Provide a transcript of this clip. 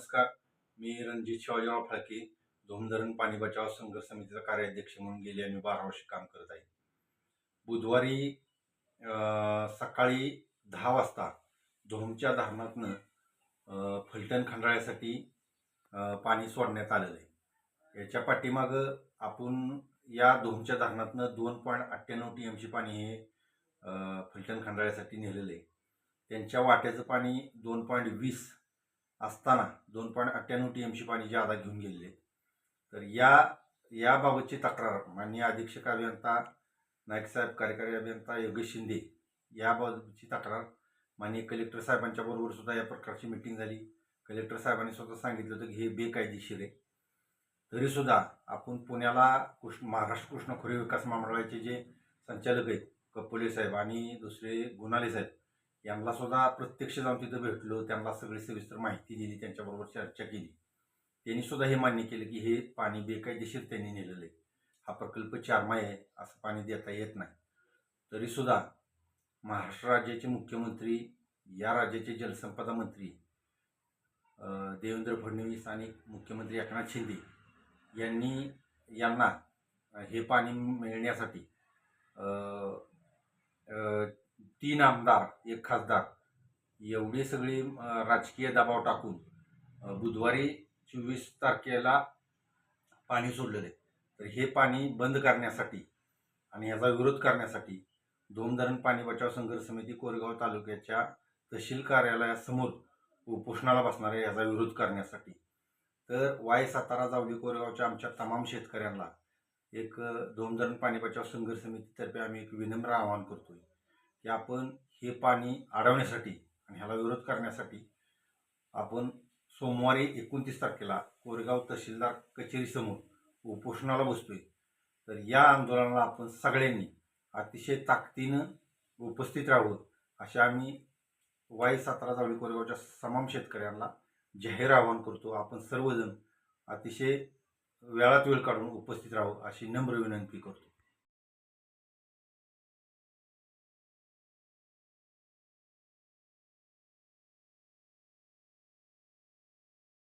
नमस्कार. मी रणजित शिवाजीराव फाळके धोमधरण पाणी बचाव संघर्ष समितीचा कार्याध्यक्ष म्हणून गेले आणि बारा वर्ष काम करत आहे. बुधवारी सकाळी दहा वाजता धोमच्या धरणातनं फलटण खंडाळ्यासाठी पाणी सोडण्यात आलेलं आहे. याच्या पाठीमागं आपण या धोमच्या धरणातनं दोन पॉईंट अठ्ठ्याण्णव टी एमची पाणी हे फलटण खंडाळ्यासाठी नेलेलं आहे. त्यांच्या वाट्याचं पाणी दोन पॉईंट वीस असताना दोन पॉईंट अठ्ठ्याण्णव टी एमची पाणी जादा घेऊन गेलेले तर या याबाबतची तक्रार माननीय अधीक्षक अभियंता नाईक साहेब कार्यकारी अभियंता योगेश शिंदे याबाबतची तक्रार. माननीय कलेक्टर साहेबांच्या बरोबर सुद्धा या प्रकारची मिटिंग झाली. कलेक्टर साहेबांनी स्वतः सांगितलं होतं की हे बेकायदेशीर आहे. तरीसुद्धा आपण पुण्याला कृष्ण महाराष्ट्र कृष्ण खोरे विकास महामंडळाचे जे संचालक आहेत कपोले साहेब आणि दुसरे गुणाले साहेब यांना सुद्धा प्रत्यक्ष जाऊन तिथं भेटलो त्यांना सगळी सविस्तर माहिती दिली त्यांच्याबरोबर चर्चा केली. त्यांनी सुद्धा हे मान्य केलं की हे पाणी बेकायदेशीर त्यांनी नेलेलं आहे. हा प्रकल्प चारमाय आहे असं पाणी देता येत नाही. तरीसुद्धा महाराष्ट्र राज्याचे मुख्यमंत्री या राज्याचे जलसंपदा मंत्री देवेंद्र फडणवीस आणि मुख्यमंत्री एकनाथ शिंदे यांनी यांना हे पाणी मिळण्यासाठी तीन आमदार एक खासदार. एवढे सगळे राजकीय दबाव टाकून बुधवारी चोवीस तारखेला पाणी सोडलेलं आहे. तर हे पाणी बंद करण्यासाठी आणि याचा विरोध करण्यासाठी धोमधरण पाणी बचाव संघर्ष समिती कोरेगाव तालुक्याच्या तहसील कार्यालयासमोर उपोषणाला बसणार आहे याचा विरोध करण्यासाठी. तर वाय सातारा जावली कोरेगावच्या आमच्या तमाम शेतकऱ्यांना एक दोन धोमधरण पाणी बचाव संघर्ष समितीतर्फे आम्ही एक विनम्र आवाहन करतोय. की आपण हे पाणी अडवण्यासाठी आणि ह्याला विरोध करण्यासाठी आपण सोमवारी एकोणतीस तारखेला कोरेगाव तहसीलदार कचेरीसमोर उपोषणाला बसतोय. तर या आंदोलनाला आपण सगळ्यांनी अतिशय ताकदीनं उपस्थित राहावं अशा आम्ही वाई सातारा जावळी कोरेगावच्या तमाम शेतकऱ्यांना जाहीर आवाहन करतो. आपण सर्वजण अतिशय वेळात वेळ काढून उपस्थित राहावं अशी नम्र विनंती करतो.